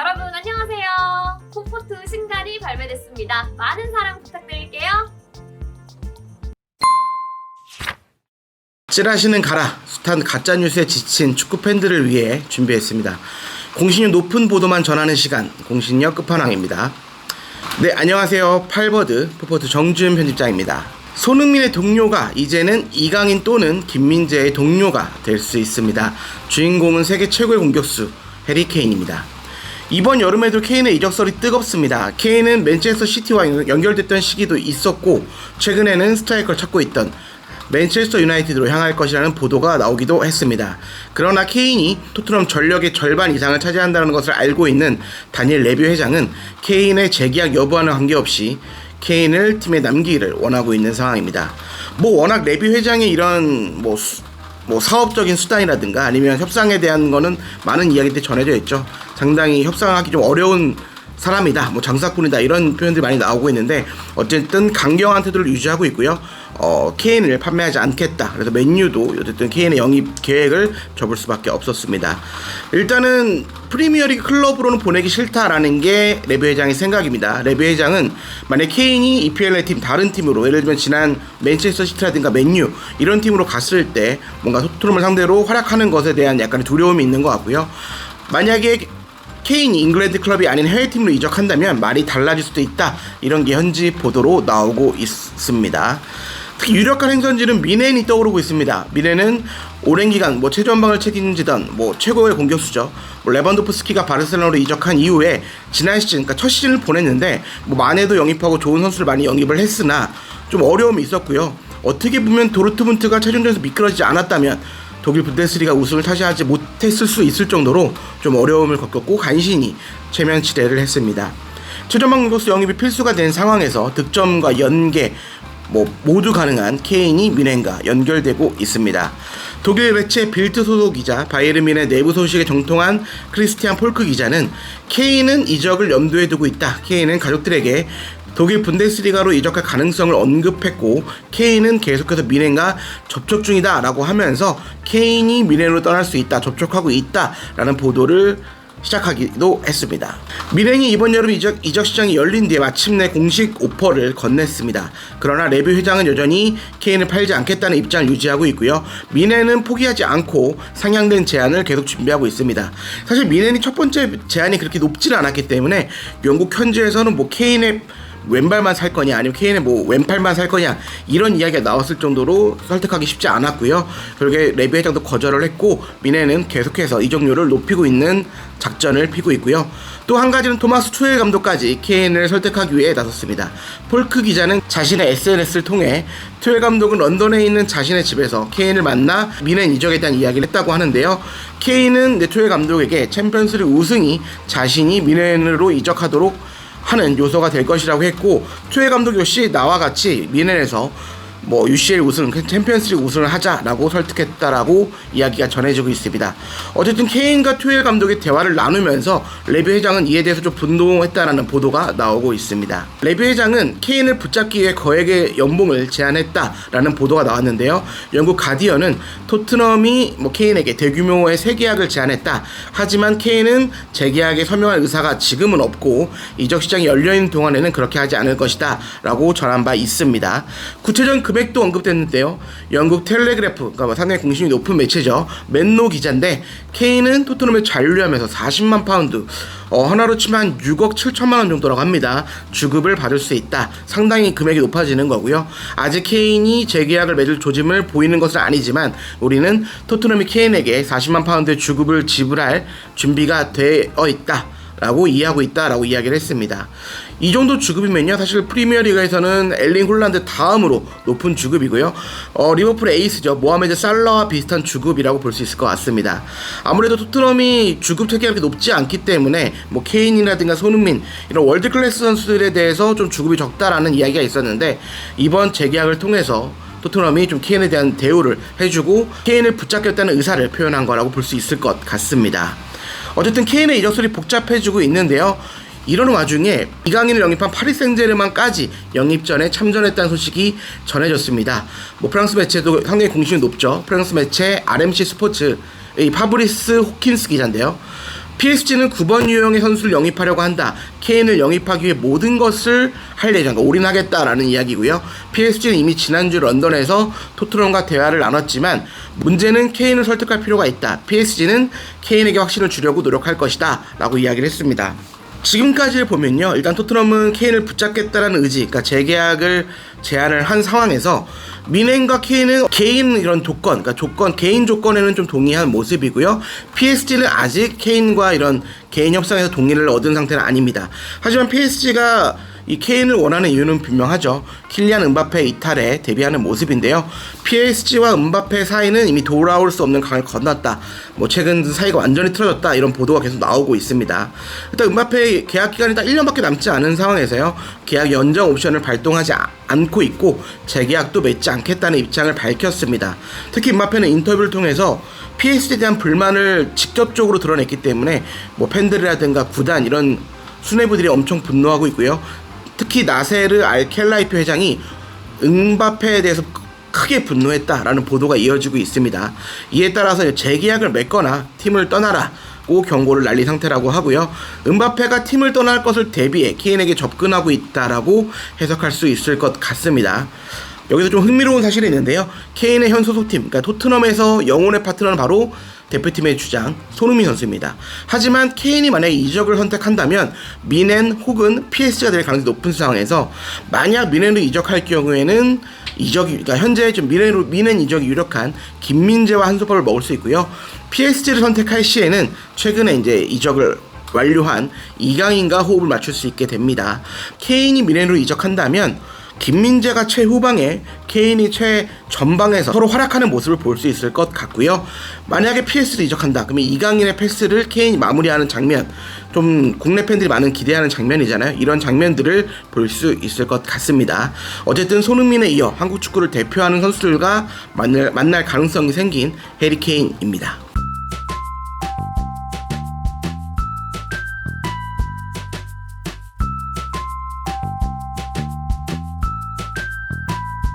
여러분 안녕하세요. 콤포트 신갈이 발매됐습니다. 많은 사랑 부탁드릴게요. 찌라시는 가라 숱한 가짜 뉴스에 지친 축구 팬들을 위해 준비했습니다. 공신력 높은 보도만 전하는 시간 공신력 끝판왕입니다. 네 안녕하세요 팔버드 포포트 정주현 편집장입니다. 손흥민의 동료가 이제는 이강인 또는 김민재의 동료가 될 수 있습니다. 주인공은 세계 최고의 공격수 해리 케인입니다. 이번 여름에도 케인의 이적설이 뜨겁습니다. 케인은 맨체스터 시티와 연결됐던 시기도 있었고 최근에는 스트라이커를 찾고 있던 맨체스터 유나이티드로 향할 것이라는 보도가 나오기도 했습니다. 그러나 케인이 토트넘 전력의 절반 이상을 차지한다는 것을 알고 있는 다니엘 레비 회장은 케인의 재계약 여부와는 관계없이 케인을 팀에 남기기를 원하고 있는 상황입니다. 뭐 워낙 레비 회장의 이런 뭐, 수- 뭐 사업적인 수단이라든가 아니면 협상에 대한 거는 많은 이야기들이 전해져 있죠. 상당히 협상하기 좀 어려운 사람이다, 뭐 장사꾼이다 이런 표현들이 많이 나오고 있는데 어쨌든 강경한 태도를 유지하고 있고요. 어, 케인을 판매하지 않겠다. 그래서 맨유도 어쨌든 케인의 영입 계획을 접을 수밖에 없었습니다. 일단은 프리미어리그 클럽으로는 보내기 싫다라는 게 레비 회장의 생각입니다. 레비 회장은 만약 케인이 EPL의 팀 다른 팀으로 예를 들면 지난 맨체스터 시티라든가 맨유 이런 팀으로 갔을 때 뭔가 토트넘을 상대로 활약하는 것에 대한 약간의 두려움이 있는 것 같고요. 만약에 케인이 잉글랜드 클럽이 아닌 해외팀으로 이적한다면 말이 달라질 수도 있다. 이런 게 현지 보도로 나오고 있습니다. 특히 유력한 행선지는 미넨이 떠오르고 있습니다. 미넨은 오랜 기간 뭐 최전방을 책임지던 뭐 최고의 공격수죠. 뭐 레반도프스키가 바르셀로나로 이적한 이후에 지난 시즌, 그러니까 첫 시즌을 보냈는데 뭐 만에도 영입하고 좋은 선수를 많이 영입을 했으나 좀 어려움이 있었고요. 어떻게 보면 도르트문트가 최종전에서 미끄러지지 않았다면 독일 분데스리가 우승을 차지하지 못했을 수 있을 정도로 좀 어려움을 겪었고 간신히 체면 치레를 했습니다. 최전방 공격수 영입이 필수가 된 상황에서 득점과 연계 뭐 모두 가능한 케인이 미넨과 연결되고 있습니다. 독일 매체 빌트 소속 기자 바이에른 미넨 내부 소식에 정통한 크리스티안 폴크 기자는 케인은 이적을 염두에 두고 있다. 케인은 가족들에게 독일 분데스리가로 이적할 가능성을 언급했고 케인은 계속해서 미넨과 접촉 중이다라고 하면서 케인이 미넨으로 떠날 수 있다 접촉하고 있다라는 보도를 시작하기도 했습니다. 미넨이 이번 여름 이적, 이적 시장이 열린 뒤에 마침내 공식 오퍼를 건넸습니다. 그러나 레비 회장은 여전히 케인을 팔지 않겠다는 입장을 유지하고 있고요. 미넨은 포기하지 않고 상향된 제안을 계속 준비하고 있습니다. 사실 미넨이 첫 번째 제안이 그렇게 높지는 않았기 때문에 영국 현지에서는 뭐 케인의 왼발만 살 거냐 아니면 케인의 뭐 왼팔만 살 거냐 이런 이야기가 나왔을 정도로 설득하기 쉽지 않았고요. 결국에 레비 회장도 거절을 했고 미네는 계속해서 이적료를 높이고 있는 작전을 피고 있고요. 또 한 가지는 토마스 투엘 감독까지 케인을 설득하기 위해 나섰습니다. 폴크 기자는 자신의 SNS를 통해 투엘 감독은 런던에 있는 자신의 집에서 케인을 만나 미넨 이적에 대한 이야기를 했다고 하는데요. 케인은 네투엘 감독에게 챔피언스리그 우승이 자신이 미넨으로 이적하도록 하는 요소가 될 것이라고 했고 투엘 감독 역시 나와 같이 미넨에서 뭐 UCL 우승, 챔피언스리그 우승을 하자라고 설득했다라고 이야기가 전해지고 있습니다. 어쨌든 케인과 투엘 감독의 대화를 나누면서 레비 회장은 이에 대해서 좀 분노했다라는 보도가 나오고 있습니다. 레비 회장은 케인을 붙잡기 위해 거액의 연봉을 제안했다라는 보도가 나왔는데요. 영국 가디언은 토트넘이 뭐 케인에게 대규모의 새 계약을 제안했다. 하지만 케인은 재계약에 서명할 의사가 지금은 없고 이적 시장이 열려 있는 동안에는 그렇게 하지 않을 것이다라고 전한 바 있습니다. 구체적인 금액도 언급됐는데요. 영국 텔레그래프, 그러니까 뭐 상당히 공신이 높은 매체죠. 맨노 기자인데 케인은 토트넘에 잔류하면서 40만 파운드, 어, 하나로 치면 6억 7천만 원 정도라고 합니다. 주급을 받을 수 있다. 상당히 금액이 높아지는 거고요. 아직 케인이 재계약을 맺을 조짐을 보이는 것은 아니지만 우리는 토트넘이 케인에게 40만 파운드의 주급을 지불할 준비가 되어 있다. 라고 이해하고 있다라고 이야기를 했습니다. 이 정도 주급이면요, 사실 프리미어리그에서는 엘링 홀란드 다음으로 높은 주급이고요. 어, 리버풀 에이스죠, 모하메드 살라와 비슷한 주급이라고 볼 수 있을 것 같습니다. 아무래도 토트넘이 주급 체계가 그렇게 높지 않기 때문에 뭐 케인이라든가 손흥민 이런 월드 클래스 선수들에 대해서 좀 주급이 적다라는 이야기가 있었는데 이번 재계약을 통해서 토트넘이 좀 케인에 대한 대우를 해주고 케인을 붙잡겠다는 의사를 표현한 거라고 볼 수 있을 것 같습니다. 어쨌든 케인의 이적설이 복잡해지고 있는데요. 이런 와중에 이강인을 영입한 파리 생제르맹까지 영입 전에 참전했다는 소식이 전해졌습니다. 뭐 프랑스 매체도 상당히 공신이 높죠. 프랑스 매체 RMC 스포츠의 파브리스 호킨스 기자인데요. PSG는 9번 유형의 선수를 영입하려고 한다. 케인을 영입하기 위해 모든 것을 할 예정, 그러니까 올인하겠다라는 이야기고요. PSG는 이미 지난주 런던에서 토트넘과 대화를 나눴지만 문제는 케인을 설득할 필요가 있다. PSG는 케인에게 확신을 주려고 노력할 것이다. 라고 이야기를 했습니다. 지금까지를 보면요. 일단 토트넘은 케인을 붙잡겠다라는 의지, 그러니까 재계약을 제안을 한 상황에서 미넨과 케인은 개인 이런 조건, 그러니까 조건, 개인 조건에는 좀 동의한 모습이고요. PSG는 아직 케인과 이런 개인 협상에서 동의를 얻은 상태는 아닙니다. 하지만 PSG가 이 케인을 원하는 이유는 분명하죠. 킬리안 은바페 이탈에 대비하는 모습인데요. PSG와 은바페 사이는 이미 돌아올 수 없는 강을 건넜다. 뭐 최근 사이가 완전히 틀어졌다. 이런 보도가 계속 나오고 있습니다. 일단 은바페 계약 기간이 딱 1년밖에 남지 않은 상황에서요. 계약 연장 옵션을 발동하지 아- 않고 있고 재계약도 맺지 않겠다는 입장을 밝혔습니다. 특히 은바페는 인터뷰를 통해서 PSG에 대한 불만을 직접적으로 드러냈기 때문에 뭐 팬들이라든가 구단 이런 수뇌부들이 엄청 분노하고 있고요. 특히 나세르 알켈라이프 회장이 응바페에 대해서 크게 분노했다라는 보도가 이어지고 있습니다. 이에 따라서 재계약을 맺거나 팀을 떠나라 고 경고를 날린 상태라고 하고요. 은바페가 팀을 떠날 것을 대비해 케인에게 접근하고 있다라고 해석할 수 있을 것 같습니다. 여기서 좀 흥미로운 사실이 있는데요. 케인의 현 소속팀, 그러니까 토트넘에서 영혼의 파트너는 바로 대표팀의 주장 손흥민 선수입니다. 하지만 케인이 만약에 이적을 선택한다면 미넨 혹은 PSG가 될 가능성이 높은 상황에서 만약 미넨으로 이적할 경우에는 이적이 그러니까 현재 좀 미넨으로 미넨 이적이 유력한 김민재와 한소법을 먹을 수 있고요. PSG를 선택할 시에는 최근에 이제 이적을 완료한 이강인과 호흡을 맞출 수 있게 됩니다. 케인이 미넨으로 이적한다면 김민재가 최후방에 케인이 최전방에서 서로 활약하는 모습을 볼 수 있을 것 같고요. 만약에 PS를 이적한다. 그러면 이강인의 패스를 케인이 마무리하는 장면, 좀 국내 팬들이 많은 기대하는 장면이잖아요. 이런 장면들을 볼 수 있을 것 같습니다. 어쨌든 손흥민에 이어 한국 축구를 대표하는 선수들과 만날, 만날 가능성이 생긴 해리 케인입니다.